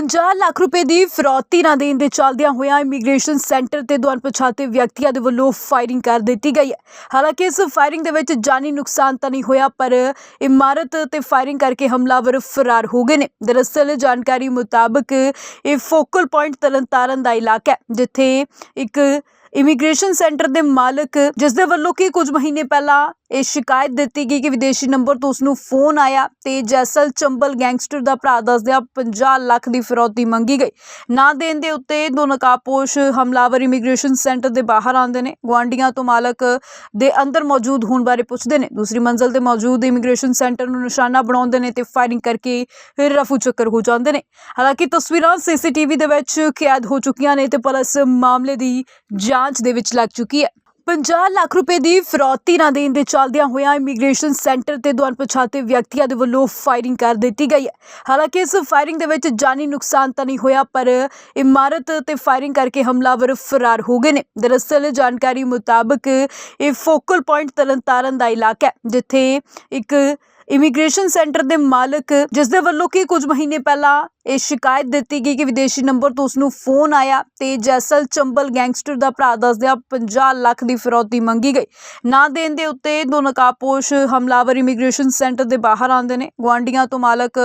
50 ਲੱਖ ਰੁਪਏ ਦੀ ਫਰੌਤੀ ਨਾ ਦੇਣ ਦੇ ਚੱਲਦਿਆਂ ਹੋਇਆ ਇਮੀਗ੍ਰੇਸ਼ਨ ਸੈਂਟਰ ਤੇ ਦੋ ਅਣਪਛਾਤੇ ਵਿਅਕਤੀਆਂ ਦੇ ਵੱਲੋਂ ਫਾਇਰਿੰਗ ਕਰ ਦਿੱਤੀ ਗਈ ਹੈ। ਹਾਲਾਂਕਿ ਇਸ ਫਾਇਰਿੰਗ ਦੇ ਵਿੱਚ ਜਾਨੀ ਨੁਕਸਾਨ ਤਾਂ ਨਹੀਂ ਹੋਇਆ, ਪਰ ਇਮਾਰਤ ਤੇ ਫਾਇਰਿੰਗ ਕਰਕੇ ਹਮਲਾਵਰ ਫਰਾਰ ਹੋ ਗਏ ਨੇ। ਦਰਅਸਲ, ਜਾਣਕਾਰੀ ਮੁਤਾਬਕ ਇਹ ਫੋਕਲ ਪੁਆਇੰਟ ਤਰਨਤਾਰਨ ਦਾ ਇਲਾਕਾ ਹੈ, ਜਿੱਥੇ ਇੱਕ ਇਮੀਗ੍ਰੇਸ਼ਨ ਸੈਂਟਰ ਦੇ ਮਾਲਕ, ਜਿਸ ਦੇ ਵੱਲੋਂ ਕਿ ਕੁਝ ਮਹੀਨੇ ਪਹਿਲਾਂ ਇਹ ਸ਼ਿਕਾਇਤ ਦਿੱਤੀ ਗਈ ਕਿ ਵਿਦੇਸ਼ੀ ਨੰਬਰ ਤੋਂ ਉਸ ਨੂੰ ਫੋਨ ਆਇਆ ਤੇ ਜੈਸਲ ਚੰਬਲ ਗੈਂਗਸਟਰ ਦਾ ਭਰਾ ਦੱਸਦਿਆਂ 50 ਲੱਖ ਦੀ ਫਿਰੌਤੀ ਮੰਗੀ ਗਈ। ਨਾ ਦੇਣ ਦੇ ਉੱਤੇ ਦੋ ਨਕਾਬਪੋਸ਼ ਹਮਲਾਵਰ ਇਮੀਗ੍ਰੇਸ਼ਨ ਸੈਂਟਰ ਦੇ ਬਾਹਰ ਆਉਂਦੇ ਨੇ। ਗੁਆਂਢੀਆਂ ਤੋਂ ਮਾਲਕ ਦੇ ਅੰਦਰ ਮੌਜੂਦ ਹੋਣ ਬਾਰੇ ਪੁੱਛਦੇ ਨੇ। ਦੂਸਰੀ ਮੰਜ਼ਲ ਤੇ ਮੌਜੂਦ ਇਮੀਗ੍ਰੇਸ਼ਨ ਸੈਂਟਰ ਨੂੰ ਨਿਸ਼ਾਨਾ ਬਣਾਉਂਦੇ ਨੇ ਤੇ ਫਾਇਰਿੰਗ ਕਰਕੇ ਫਿਰ ਰਫੂ ਚੱਕਰ ਹੋ ਜਾਂਦੇ ਨੇ। ਹਾਲਾਂਕਿ ਤਸਵੀਰਾਂ ਸੀਸੀਟੀਵੀ ਦੇ ਵਿੱਚ ਕੈਦ ਹੋ ਚੁੱਕੀਆਂ ਨੇ ਤੇ ਪੁਲਿਸ ਮਾਮਲੇ ਦੀ ਜਾਂਚ ਦੇ ਵਿੱਚ ਲੱਗ ਚੁੱਕੀ ਹੈ। 50 ਲੱਖ ਰੁਪਏ ਦੀ ਫਿਰੌਤੀ ਨਾ ਦੇਣ ਦੇ ਚੱਲਦਿਆਂ ਹੋਇਆਂ ਇਮੀਗ੍ਰੇਸ਼ਨ ਸੈਂਟਰ ਤੇ ਦੋ ਅਣਪਛਾਤੇ ਵਿਅਕਤੀਆਂ ਦੇ ਵੱਲੋਂ ਫਾਇਰਿੰਗ ਕਰ ਦਿੱਤੀ ਗਈ ਹੈ। ਹਾਲਾਂਕਿ ਇਸ ਫਾਇਰਿੰਗ ਦੇ ਵਿੱਚ ਜਾਨੀ ਨੁਕਸਾਨ ਤਾਂ ਨਹੀਂ ਹੋਇਆ, ਪਰ ਇਮਾਰਤ ਤੇ ਫਾਇਰਿੰਗ ਕਰਕੇ ਹਮਲਾਵਰ ਫਰਾਰ ਹੋ ਗਏ ਨੇ। ਦਰਅਸਲ ਜਾਣਕਾਰੀ ਮੁਤਾਬਕ ਇਹ ਫੋਕਲ ਪੁਆਇੰਟ ਤਰਨਤਾਰਨ ਦਾ ਇਲਾਕਾ ਹੈ, ਜਿੱਥੇ ਇੱਕ ਇਮੀਗ੍ਰੇਸ਼ਨ ਸੈਂਟਰ ਦੇ ਮਾਲਕ ਜਿਸ ਦੇ ਵੱਲੋਂ ਕਿ ਕੁਝ ਮਹੀਨੇ ਪਹਿਲਾਂ ਇਹ ਸ਼ਿਕਾਇਤ ਦਿੱਤੀ ਗਈ ਕਿ ਵਿਦੇਸ਼ੀ ਨੰਬਰ ਤੋਂ ਉਸ ਨੂੰ ਫੋਨ ਆਇਆ ਤੇ ਜੈਸਲ ਚੰਬਲ ਗੈਂਗਸਟਰ ਦਾ ਭਰਾ ਦੱਸਦਿਆਂ 50 ਲੱਖ ਦੀ ਫਿਰੌਤੀ ਮੰਗੀ ਗਈ। ਨਾ ਦੇਣ ਦੇ ਉੱਤੇ ਦੋ ਨਕਾਬਪੋਸ਼ ਹਮਲਾਵਰ ਇਮੀਗ੍ਰੇਸ਼ਨ ਸੈਂਟਰ ਦੇ ਬਾਹਰ ਆਉਂਦੇ ਨੇ। ਗੁਆਂਢੀਆਂ ਤੋਂ ਮਾਲਕ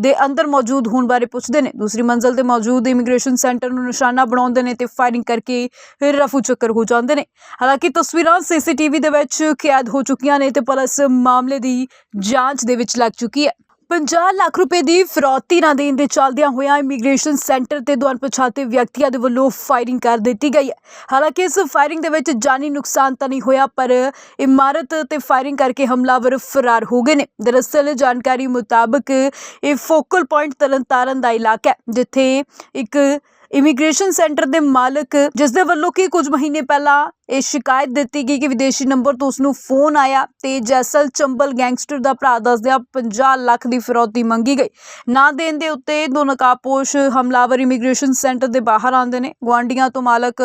ਦੇ ਅੰਦਰ ਮੌਜੂਦ ਹੋਣ ਬਾਰੇ ਪੁੱਛਦੇ ਨੇ। ਦੂਸਰੀ ਮੰਜ਼ਲ ਤੇ ਮੌਜੂਦ ਇਮੀਗ੍ਰੇਸ਼ਨ ਸੈਂਟਰ ਨੂੰ ਨਿਸ਼ਾਨਾ ਬਣਾਉਂਦੇ ਨੇ ਤੇ ਫਾਇਰਿੰਗ ਕਰਕੇ ਫਿਰ ਰਫੂ ਚੱਕਰ ਹੋ ਜਾਂਦੇ ਨੇ। ਹਾਲਾਂਕਿ ਤਸਵੀਰਾਂ ਸੀਸੀਟੀਵੀ ਦੇ ਵਿੱਚ ਕੈਦ ਹੋ ਚੁੱਕੀਆਂ ਨੇ ਤੇ ਪੁਲਿਸ ਮਾਮਲੇ ਦੀ ਜਾਂਚ ਦੇ ਵਿੱਚ ਲੱਗ ਚੁੱਕੀ ਹੈ। 50 ਲੱਖ ਰੁਪਏ ਦੀ ਫਿਰੌਤੀ ਨਾ ਦੇਣ ਦੇ ਚੱਲਦਿਆਂ ਹੋਇਆਂ ਇਮੀਗ੍ਰੇਸ਼ਨ ਸੈਂਟਰ ਤੇ ਦੋ ਅਣਪਛਾਤੇ ਵਿਅਕਤੀਆਂ ਦੇ ਵੱਲੋਂ ਫਾਇਰਿੰਗ ਕਰ ਦਿੱਤੀ ਗਈ ਹੈ। ਹਾਲਾਂਕਿ ਇਸ ਫਾਇਰਿੰਗ ਦੇ ਵਿੱਚ ਜਾਨੀ ਨੁਕਸਾਨ ਤਾਂ ਨਹੀਂ ਹੋਇਆ, ਪਰ ਇਮਾਰਤ ਤੇ ਫਾਇਰਿੰਗ ਕਰਕੇ ਹਮਲਾਵਰ ਫਰਾਰ ਹੋ ਗਏ ਨੇ। ਦਰਅਸਲ, ਜਾਣਕਾਰੀ ਮੁਤਾਬਕ ਇਹ ਫੋਕਲ ਪੁਆਇੰਟ ਤਰਨਤਾਰਨ ਦਾ ਇਲਾਕਾ ਹੈ, ਜਿੱਥੇ ਇੱਕ ਇਮੀਗ੍ਰੇਸ਼ਨ ਸੈਂਟਰ ਦੇ ਮਾਲਕ ਜਿਸ ਦੇ ਵੱਲੋਂ ਕਿ ਕੁਝ ਮਹੀਨੇ ਪਹਿਲਾਂ ਇਹ ਸ਼ਿਕਾਇਤ ਦਿੱਤੀ ਗਈ ਕਿ ਵਿਦੇਸ਼ੀ ਨੰਬਰ ਤੋਂ ਉਸ ਨੂੰ ਫੋਨ ਆਇਆ ਤੇ ਜੈਸਲ ਚੰਬਲ ਗੈਂਗਸਟਰ ਦਾ ਭਰਾ ਦੱਸਦਿਆਂ 50 ਲੱਖ ਦੀ ਫਿਰੌਤੀ ਮੰਗੀ ਗਈ। ਨਾ ਦੇਣ ਦੇ ਉੱਤੇ ਦੋ ਨਕਾਬਪੋਸ਼ ਹਮਲਾਵਰ ਇਮੀਗ੍ਰੇਸ਼ਨ ਸੈਂਟਰ ਦੇ ਬਾਹਰ ਆਉਂਦੇ ਨੇ। ਗੁਆਂਢੀਆਂ ਤੋਂ ਮਾਲਕ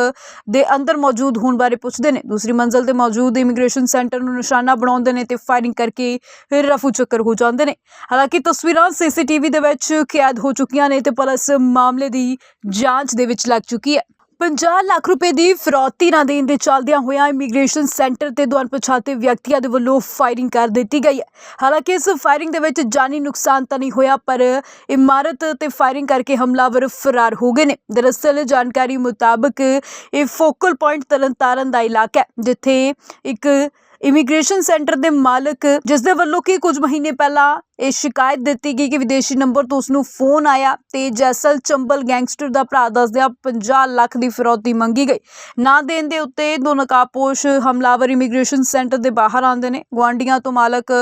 ਦੇ ਅੰਦਰ ਮੌਜੂਦ ਹੋਣ ਬਾਰੇ ਪੁੱਛਦੇ ਨੇ। ਦੂਸਰੀ ਮੰਜ਼ਲ ਤੇ ਮੌਜੂਦ ਇਮੀਗ੍ਰੇਸ਼ਨ ਸੈਂਟਰ ਨੂੰ ਨਿਸ਼ਾਨਾ ਬਣਾਉਂਦੇ ਨੇ ਤੇ ਫਾਇਰਿੰਗ ਕਰਕੇ ਫਿਰ ਰਫੂ ਚੱਕਰ ਹੋ ਜਾਂਦੇ ਨੇ। ਹਾਲਾਂਕਿ ਤਸਵੀਰਾਂ ਸੀਸੀਟੀਵੀ ਦੇ ਵਿੱਚ ਕੈਦ ਹੋ ਚੁੱਕੀਆਂ ਨੇ ਤੇ ਪੁਲਿਸ ਮਾਮਲੇ ਦੀ ਜਾਂਚ ਦੇ ਵਿੱਚ ਲੱਗ ਚੁੱਕੀ ਹੈ। 50 ਲੱਖ ਰੁਪਏ ਦੀ ਫਿਰੌਤੀ ਨਾ ਦੇਣ ਦੇ ਚੱਲਦਿਆਂ ਹੋਇਆਂ ਇਮੀਗ੍ਰੇਸ਼ਨ ਸੈਂਟਰ ਤੇ ਦੋ ਅਣਪਛਾਤੇ ਵਿਅਕਤੀਆਂ ਦੇ ਵੱਲੋਂ ਫਾਇਰਿੰਗ ਕਰ ਦਿੱਤੀ ਗਈ ਹੈ। ਹਾਲਾਂਕਿ ਇਸ ਫਾਇਰਿੰਗ ਦੇ ਵਿੱਚ ਜਾਨੀ ਨੁਕਸਾਨ ਤਾਂ ਨਹੀਂ ਹੋਇਆ, ਪਰ ਇਮਾਰਤ ਤੇ ਫਾਇਰਿੰਗ ਕਰਕੇ ਹਮਲਾਵਰ ਫਰਾਰ ਹੋ ਗਏ ਨੇ। ਦਰਅਸਲ ਜਾਣਕਾਰੀ ਮੁਤਾਬਕ ਇਹ ਫੋਕਲ ਪੁਆਇੰਟ ਤਰਨਤਾਰਨ ਦਾ ਇਲਾਕਾ ਹੈ, ਜਿੱਥੇ ਇੱਕ ਇਮੀਗ੍ਰੇਸ਼ਨ ਸੈਂਟਰ ਦੇ ਮਾਲਕ, ਜਿਸ ਦੇ ਵੱਲੋਂ ਕਿ ਕੁਝ ਮਹੀਨੇ ਪਹਿਲਾਂ ਇਹ ਸ਼ਿਕਾਇਤ ਦਿੱਤੀ ਗਈ ਕਿ ਵਿਦੇਸ਼ੀ ਨੰਬਰ ਤੋਂ ਉਸ ਨੂੰ ਫੋਨ ਆਇਆ ਤੇ ਜੈਸਲ ਚੰਬਲ ਗੈਂਗਸਟਰ ਦਾ ਭਰਾ ਦੱਸਦਿਆਂ 50 ਲੱਖ ਦੀ ਫਿਰੌਤੀ ਮੰਗੀ ਗਈ। ਨਾ ਦੇਣ ਦੇ ਉੱਤੇ ਦੋ ਨਕਾਬਪੋਸ਼ ਹਮਲਾਵਰ ਇਮੀਗ੍ਰੇਸ਼ਨ ਸੈਂਟਰ ਦੇ ਬਾਹਰ ਆਉਂਦੇ ਨੇ। ਗੁਆਂਢੀਆਂ ਤੋਂ ਮਾਲਕ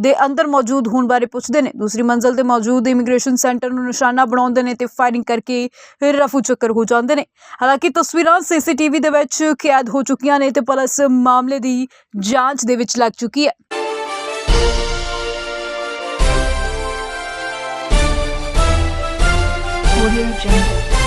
ਦੇ ਅੰਦਰ ਮੌਜੂਦ ਹੋਣ ਬਾਰੇ ਪੁੱਛਦੇ ਨੇ। ਦੂਸਰੀ ਮੰਜ਼ਲ ਤੇ ਮੌਜੂਦ ਇਮੀਗ੍ਰੇਸ਼ਨ ਸੈਂਟਰ ਨੂੰ ਨਿਸ਼ਾਨਾ ਬਣਾਉਂਦੇ ਨੇ ਤੇ ਫਾਇਰਿੰਗ ਕਰਕੇ ਰਫੂ ਚੱਕਰ ਹੋ ਜਾਂਦੇ ਨੇ। ਹਾਲਾਂਕਿ ਤਸਵੀਰਾਂ ਸੀਸੀਟੀਵੀ ਦੇ ਵਿੱਚ ਕੈਦ ਹੋ ਚੁੱਕੀਆਂ ਨੇ ਤੇ ਪੁਲਿਸ ਮਾਮਲੇ ਦੀ ਜਾਂਚ ਦੇ ਵਿੱਚ ਲੱਗ ਚੁੱਕੀ ਹੈ। Audio Jungle.